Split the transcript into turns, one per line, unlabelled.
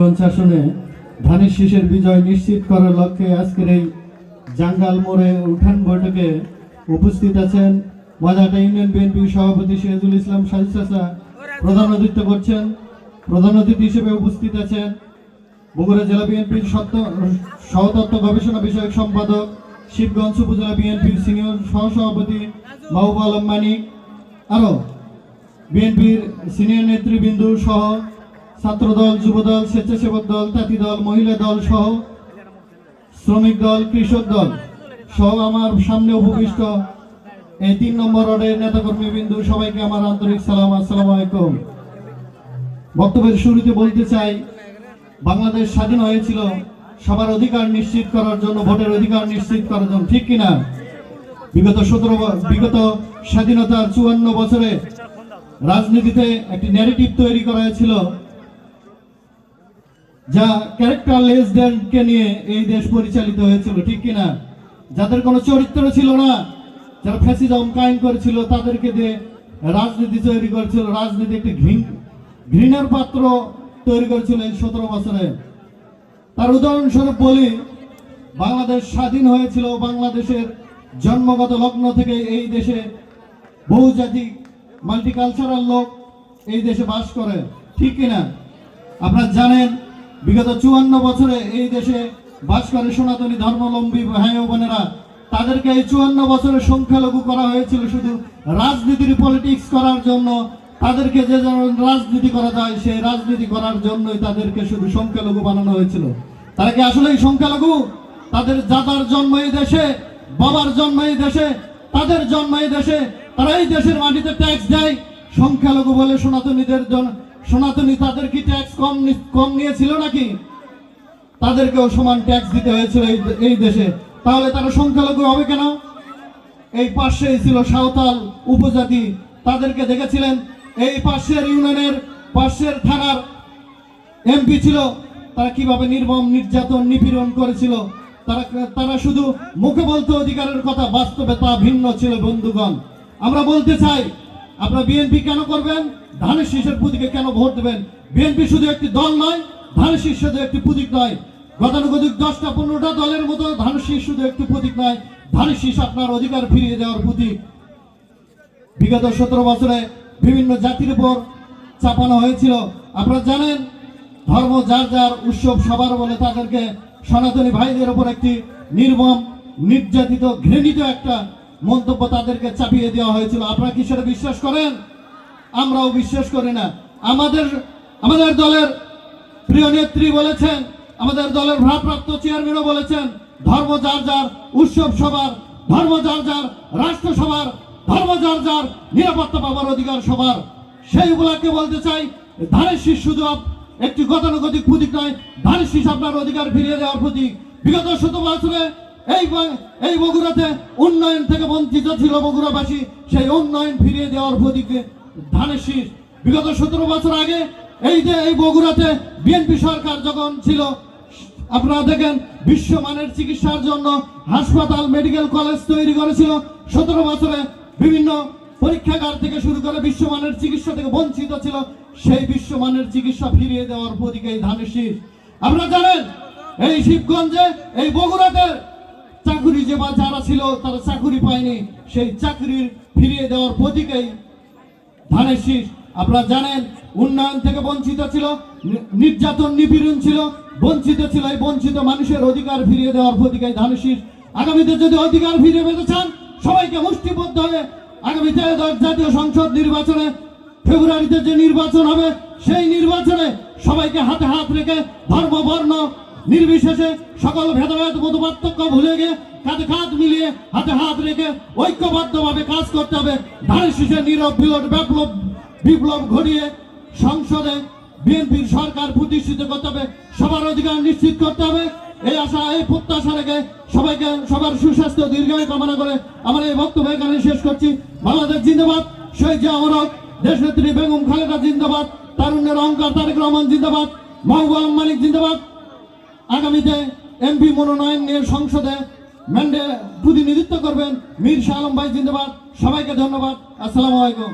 শাসনে ধানের শীষের বিজয় নিশ্চিত করার লক্ষ্যে আজকের এই জাঙ্গাল মোড়ে উঠান বৈঠকে উপস্থিত আছেন মজাটা ইউনিয়ন বিএনপি সভাপতি সিরাজুল ইসলাম শাহিদ চাচা, প্রধান অতিথি করছেন। প্রধান অতিথি হিসেবে উপস্থিত আছেন বগুড়া জেলা বিএনপির সত্য, সহতত্ত্ব গবেষণা বিষয়ক সম্পাদক শিবগঞ্জ উপজেলা বিএনপির সিনিয়র সহসভাপতি মাহবুব আলম মানিক, আরও বিএনপির সিনিয়র নেতৃবৃন্দ সহ ছাত্রদল, যুবদল, স্বেচ্ছাসেবক দল, তাঁতি দল, মহিলা দল সহ শ্রমিক দল, কৃষক দল সহ আমার সামনে উপবিষ্ট এই তিন নম্বর ওয়ার্ডের নেতাকর্মী বিন্দু, সবাইকে আমার আন্তরিক সালাম, আসসালামু আলাইকুম। বক্তব্যের শুরুতে বলতে চাই, বাংলাদেশ স্বাধীন হয়েছিল, সবার অধিকার নিশ্চিত করার জন্য, ভোটের অধিকার নিশ্চিত করার জন্য, ঠিক কিনা? বিগত সতেরো বিগত স্বাধীনতার চুয়ান্ন বছরে রাজনীতিতে একটি ন্যারেটিভ তৈরি করা হয়েছিল যা ক্যারেক্টার লেসদেরকে নিয়ে এই দেশ পরিচালিত হয়েছিল, ঠিক কিনা? যাদের কোনো চরিত্র ছিল না, যারা ফ্যাসিজম কায়েম করেছিল, তাদেরকে দিয়ে রাজনীতি তৈরি করেছিল, রাজনীতি একটি ঘৃণ- ঘৃণার পাত্র তৈরি করেছিল এই সতেরো বছরে। তার উদাহরণস্বরূপ বলি, বাংলাদেশ স্বাধীন হয়েছিল, বাংলাদেশের জন্মগত লগ্ন থেকে এই দেশে বহুজাতিক মাল্টিকালচারাল লোক এই দেশে বাস করে, ঠিক কিনা? আপনারা জানেন বিগত চুয়ান্ন বছরে এই দেশে বাস করে সনাতনী ধর্মাবলম্বী ভাই বোনেরা তাদেরকে এই চুয়ান্ন বছরে সংখ্যালঘু করা হয়েছিল শুধু রাজনীতির পলিটিক্স করার জন্য। তাদেরকে যে যেন রাজনীতি করা যায়, সেই রাজনীতি করার জন্যই তাদেরকে শুধু সংখ্যালঘু বানানো হয়েছিল। তারা কি আসলে সংখ্যালঘু? তাদের দাদার জন্ম এই দেশে, বাবার জন্ম এই দেশে, তাদের জন্ম এই দেশে। তারা এই দেশের মাটিতে ট্যাক্স দেয়। সংখ্যালঘু বলে সনাতনীদের জন্য সনাতনী তাদের কি ট্যাক্স কম কম নিয়েছিল নাকি? তাদেরকেও সমান ট্যাক্স দিতে হয়েছিল এই দেশে। তাহলে তারা সংখ্যালঘু হবে কেন? এই পাশেই ছিল সাঁওতাল উপজাতি, তাদেরকে দেখেছিলেন? এই পাশের ইউনিয়নের পাশের থানার এমপি ছিল। তারা কীভাবে নির্মম, নির্যাতন, নিপীড়ন করেছিল? তারা তারা শুধু মুখে বলতে অধিকারের কথা, বাস্তবে তা ভিন্ন ছিল বন্ধুগণ। আমরা বলতে চাই আপনারা বিএনপি কেন করবেন? ধানের শীষের প্রতীকে কেন ভোট দেবেন? বিএনপি শুধু একটি দল নয়, ধানের শীষ শুধু একটি প্রতীক নয়। গতানুগতিক দশটা, পনেরোটা দলের মতো ধানের শীষ শুধু একটি প্রতীক নয়, ধানের শীষ আপনার অধিকার ফিরিয়ে দেওয়ার প্রতীক বিগত সতেরো বছরে বিভিন্ন জাতির উপর চাপানো হয়েছিল। আপনারা জানেন, ধর্ম যার যার উৎসব সবার বলে তাদেরকে সনাতনী ভাইদের উপর একটি নির্মম, নির্যাতিত, ঘৃণিত একটা মন্তব্য তাদেরকে চাপিয়ে দেওয়া হয়েছিল। আপনারা কি সেটা বিশ্বাস করেন? আমরাও বিশ্বাস করি না। আমাদের আমাদের দলের প্রিয় নেত্রী বলেছেন, আমাদের দলের ভারপ্রাপ্ত চেয়ারম্যানও বলেছেন, ধর্ম যার যার উৎসব সবার, ধর্ম যার যার রাষ্ট্র সবার, ধর্ম যার যার নিরাপত্তা পাবার অধিকার সবার। সেই উপলক্ষে বলতে চাই, ধানের শীষ শুধু একটি গতানুগতিক প্রতীক নয়, ধানের শীষ আপনার অধিকার ফিরিয়ে দেওয়ার প্রতীক। বিগত শত বছরে এই এই বগুড়াতে উন্নয়ন থেকে বঞ্চিত ছিল বগুড়াবাসী, সেই উন্নয়ন ফিরিয়ে দেওয়ার প্রতীকে ধানের শীষ। বিগত সতেরো বছর আগে এই যে, এই বগুড়াতে বিএনপি সরকার যখন ছিল, আপনারা দেখেন বিশ্বমানের চিকিৎসার জন্য হাসপাতাল, মেডিকেল কলেজ তৈরি করেছিল। সতেরো বছরে বিভিন্ন পরীক্ষাগার থেকে শুরু করে বিশ্বমানের চিকিৎসা থেকে বঞ্চিত ছিল, সেই বিশ্বমানের চিকিৎসা ফিরিয়ে দেওয়ার প্রতীকে এই ধানের শীষ। আপনারা জানেন, এই শিবগঞ্জে, এই বগুড়াতে চাকুরি যে বা যারা ছিল, তারা চাকুরি পায়নি। সেই চাকরির ফিরিয়ে দেওয়ার প্রতীকেই ধানের শীষ। আপনারা জানেন, উন্নয়ন থেকে বঞ্চিত ছিল নির্যাতন নিপীড়ন ছিল, বঞ্চিত ছিল এই বঞ্চিত মানুষের অধিকার ফিরিয়ে দেওয়ার প্রতীকে ধানের শীষ। আগামীতে যদি অধিকার ফিরিয়ে পেতে চান, সবাইকে মুষ্টিবদ্ধ হয়ে আগামীতে জাতীয় সংসদ নির্বাচনে, ফেব্রুয়ারিতে যে নির্বাচন হবে, সেই নির্বাচনে সবাইকে হাতে হাত রেখে ধর্ম, বর্ণ নির্বিশেষে সকল ভেদাভেদ মতপার্থক্য ভুলে গিয়ে কাঁধে কাঁধ মিলিয়ে হাতে হাত রেখে ঐক্যবদ্ধভাবে কাজ করতে হবে। ধানের শীষে নীরব, বিলট, বিপ্লব বিপ্লব ঘটিয়ে সংসদে বিএনপির সরকার প্রতিষ্ঠিত করতে হবে। সবার অধিকার নিশ্চিত করতে হবে। এই আশা, এই প্রত্যাশা রেখে সবাইকে, সবার সুস্বাস্থ্য দীর্ঘায়ু কামনা করে আমার এই বক্তব্য এখানে শেষ করছি। বাংলাদেশ জিন্দাবাদ, শহীদ জিয়া অমরক, দেশনেত্রী বেগম খালেদা জিন্দাবাদ, তারুণ্যের অহংকার তারেক রহমান জিন্দাবাদ, মাহবুব মালিক জিন্দাবাদ। আগামীতে এমপি মনোনয়ন নিয়ে সংসদে ম্যান্ডে প্রতিনিধিত্ব করবেন মীর শাহ আলম ভাই, জিন্দাবাদ। সবাইকে ধন্যবাদ। আসসালামু আলাইকুম।